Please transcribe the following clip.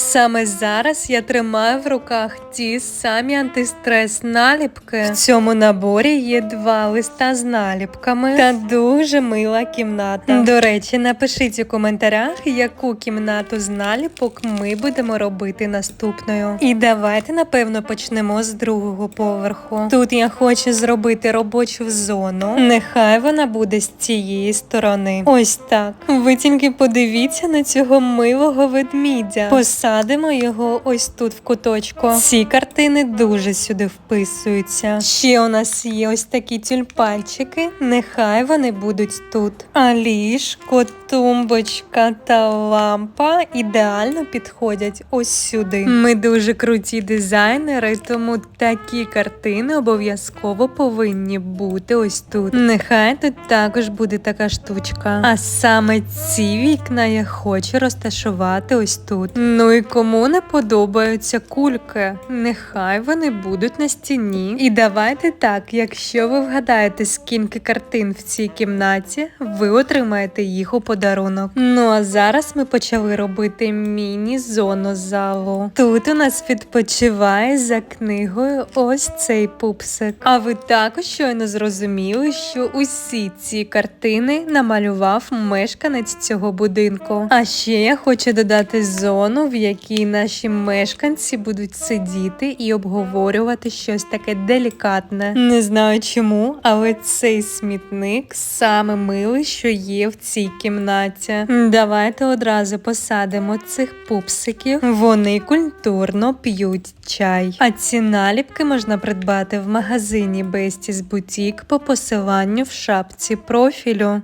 Саме зараз я тримаю в руках ті самі антистрес наліпки. В цьому наборі є два листа з наліпками та дуже мила кімната. До речі, напишіть у коментарях, яку кімнату з наліпок ми будемо робити наступною. І давайте, напевно, почнемо з другого поверху. Тут я хочу зробити робочу зону. Нехай вона буде з цієї сторони. Ось так. Ви тільки подивіться на цього милого ведмідя. Посадимо його ось тут в куточку. Ці картини дуже сюди вписуються. Ще у нас є ось такі тюльпанчики. Нехай вони будуть тут. А ліжко, тумбочка та лампа ідеально підходять ось сюди. Ми дуже круті дизайнери, тому такі картини обов'язково повинні бути ось тут. Нехай тут також буде така штучка. А саме ці вікна я хочу розташувати ось тут. Ну і кому не подобаються кульки, нехай вони будуть на стіні. І давайте так, якщо ви вгадаєте, скільки картин в цій кімнаті, ви отримаєте їх у подарунок. Ну а зараз ми почали робити міні-зону залу. Тут у нас відпочиває за книгою ось цей пупсик. А ви також щойно зрозуміли, що усі ці картини намалював мешканець цього будинку. А ще я хочу додати зону, в якій наші мешканці будуть сидіти і обговорювати щось таке делікатне. Не знаю чому, але цей смітник саме милий, що є в цій кімнаті. Давайте одразу посадимо цих пупсиків. Вони культурно п'ють чай. А ці наліпки можна придбати в магазині Besties Boutique по посиланню в шапці профілю.